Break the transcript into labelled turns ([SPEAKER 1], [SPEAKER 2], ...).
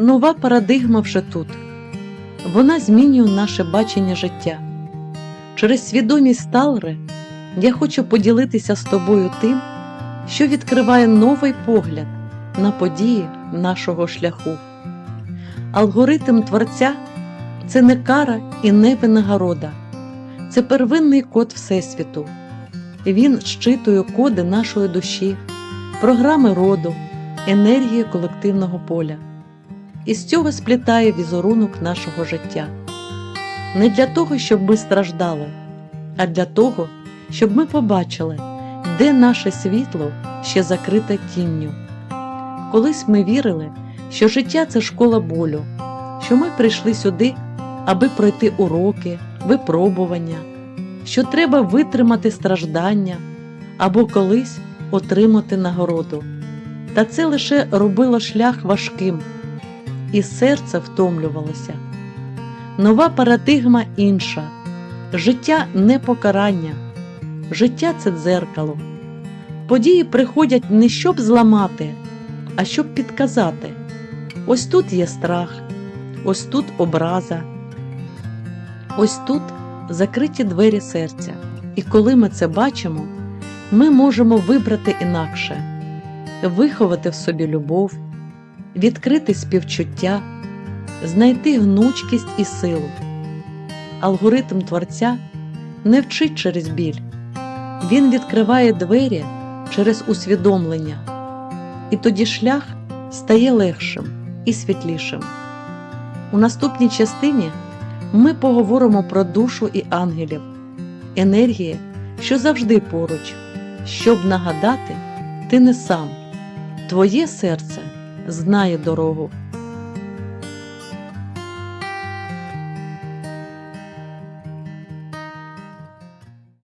[SPEAKER 1] Нова парадигма вже тут. Вона змінює наше бачення життя. Через свідомість Сталри я хочу поділитися з тобою тим, що відкриває новий погляд на події нашого шляху. Алгоритм Творця це не кара і не винагорода, це первинний код Всесвіту. Він щитує коди нашої душі, програми роду, енергії колективного поля. І з цього сплітає візерунок нашого життя. Не для того, щоб ми страждали, а для того, щоб ми побачили, де наше світло ще закрите тінню. Колись ми вірили, що життя це школа болю, що ми прийшли сюди, аби пройти уроки, випробування, що треба витримати страждання або колись отримати нагороду. Та це лише робило шлях важким, і серце втомлювалося. Нова парадигма інша. Життя не покарання, життя це дзеркало. Події приходять не щоб зламати, а щоб підказати. Ось тут є страх, ось тут образа, ось тут закриті двері серця. І коли ми це бачимо, ми можемо вибрати інакше, виховати в собі любов, відкрити співчуття, знайти гнучкість і силу. Алгоритм Творця не вчить через біль, він відкриває двері через усвідомлення, і тоді шлях стає легшим і світлішим. У наступній частині ми поговоримо про душу і ангелів, енергії, що завжди поруч, щоб нагадати, ти не сам, твоє серце знає дорогу.